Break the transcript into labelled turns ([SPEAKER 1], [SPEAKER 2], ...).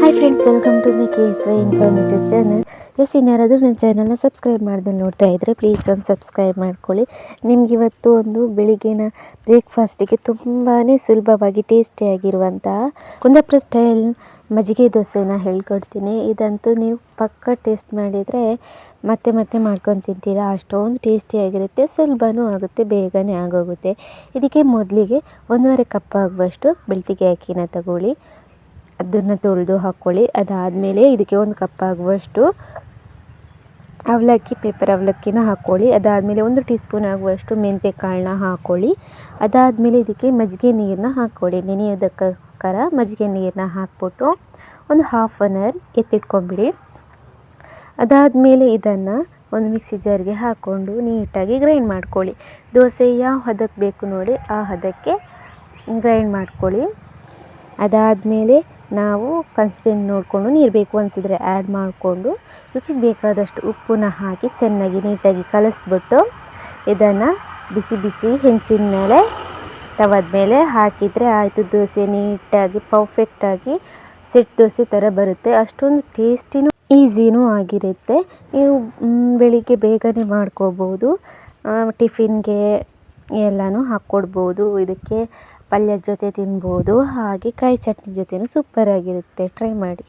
[SPEAKER 1] Hi friends welcome to my K Y channel S ಇನ್ಯಾರಾದರೂ ನನ್ನ ಚಾನಲ್ನ ಸಬ್ಸ್ಕ್ರೈಬ್ ಮಾಡ್ದೆ ನೋಡ್ತಾ ಇದ್ದರೆ ಪ್ಲೀಸ್ ಒಂದು ಸಬ್ಸ್ಕ್ರೈಬ್ ಮಾಡ್ಕೊಳ್ಳಿ. ನಿಮ್ಗೆ ಇವತ್ತು ಒಂದು ಬೆಳಿಗ್ಗಿನ ಬ್ರೇಕ್ಫಾಸ್ಟಿಗೆ ತುಂಬಾ ಸುಲಭವಾಗಿ ಟೇಸ್ಟಿಯಾಗಿರುವಂತಹ ಕುಂದಾಪುರ ಸ್ಟೈಲ್ ಮಜ್ಜಿಗೆ ದೋಸೆನ ಹೇಳ್ಕೊಡ್ತೀನಿ. ಇದಂತೂ ನೀವು ಪಕ್ಕ ಟೇಸ್ಟ್ ಮಾಡಿದರೆ ಮತ್ತೆ ಮತ್ತೆ ಮಾಡ್ಕೊಂಡು ತಿಂತೀರಾ. ಅಷ್ಟೊಂದು ಟೇಸ್ಟಿಯಾಗಿರುತ್ತೆ ಸುಲಭನೂ ಆಗುತ್ತೆ, ಬೇಗನೆ ಆಗೋಗುತ್ತೆ. ಇದಕ್ಕೆ ಮೊದಲಿಗೆ ಒಂದೂವರೆ ಕಪ್ ಆಗುವಷ್ಟು ಬೆಳ್ತಿಗೆ ಅಕ್ಕಿನ ತಗೊಳ್ಳಿ. ಅದನ್ನು ತೊಳೆದು ಹಾಕ್ಕೊಳ್ಳಿ. ಅದಾದಮೇಲೆ ಇದಕ್ಕೆ ಒಂದು ಕಪ್ ಆಗುವಷ್ಟು ಅವಲಕ್ಕಿ ಪೇಪರ್ ಅವಲಕ್ಕಿನ ಹಾಕ್ಕೊಳ್ಳಿ. ಅದಾದಮೇಲೆ ಒಂದು ಟೀ ಸ್ಪೂನ್ ಆಗುವಷ್ಟು ಮೆಂತ್ಯ ಕಾಳನ್ನ ಹಾಕ್ಕೊಳ್ಳಿ. ಅದಾದಮೇಲೆ ಇದಕ್ಕೆ ಮಜ್ಜಿಗೆ ನೀರನ್ನ ಹಾಕ್ಕೊಳ್ಳಿ. ನೆನೆಯೋದಕ್ಕೋಸ್ಕರ ಮಜ್ಜಿಗೆ ನೀರನ್ನ ಹಾಕ್ಬಿಟ್ಟು ಒಂದು ಹಾಫ್ ಆನ್ ಅವರ್ ಎತ್ತಿಟ್ಕೊಂಡ್ಬಿಡಿ ಅದಾದಮೇಲೆ ಇದನ್ನು ಒಂದು ಮಿಕ್ಸಿ ಜಾರ್ಗೆ ಹಾಕ್ಕೊಂಡು ನೀಟಾಗಿ ಗ್ರೈಂಡ್ ಮಾಡ್ಕೊಳ್ಳಿ. ದೋಸೆ ಯಾವ ಹದಕ್ಕೆ ಬೇಕು ನೋಡಿ ಆ ಹದಕ್ಕೆ ಗ್ರೈಂಡ್ ಮಾಡ್ಕೊಳ್ಳಿ. ಅದಾದಮೇಲೆ ನಾವು ಕನ್ಸಿಸ್ಟೆಂಟ್ ನೋಡಿಕೊಂಡು ನೀರು ಬೇಕು ಅನಿಸಿದ್ರೆ ಆ್ಯಡ್ ಮಾಡಿಕೊಂಡು ರುಚಿಗೆ ಬೇಕಾದಷ್ಟು ಉಪ್ಪನ್ನ ಹಾಕಿ ಚೆನ್ನಾಗಿ ನೀಟಾಗಿ ಕಲಸಿಬಿಟ್ಟು ಇದನ್ನು ಬಿಸಿ ಬಿಸಿ ಹೆಂಚಿನ ಮೇಲೆ, ತವದ ಮೇಲೆ ಹಾಕಿದರೆ ಆಯಿತು. ದೋಸೆ ನೀಟಾಗಿ ಪರ್ಫೆಕ್ಟಾಗಿ ಸೆಟ್ ದೋಸೆ ಥರ ಬರುತ್ತೆ. ಅಷ್ಟೊಂದು ಟೇಸ್ಟಿನೂ ಈಸಿನೂ ಆಗಿರುತ್ತೆ. ನೀವು ಬೆಳಿಗ್ಗೆ ಬೇಗನೆ ಮಾಡ್ಕೋಬೋದು. ಟಿಫಿನ್ಗೆ ಎಲ್ಲನೂ ಹಾಕ್ಕೊಡ್ಬೋದು. ಇದಕ್ಕೆ ಪಲ್ಯದ ಜೊತೆ ತಿನ್ಬೋದು. ಹಾಗೆ ಕಾಯಿ ಚಟ್ನಿ ಜೊತೆನೂ ಸೂಪರಾಗಿರುತ್ತೆ ಟ್ರೈ ಮಾಡಿ.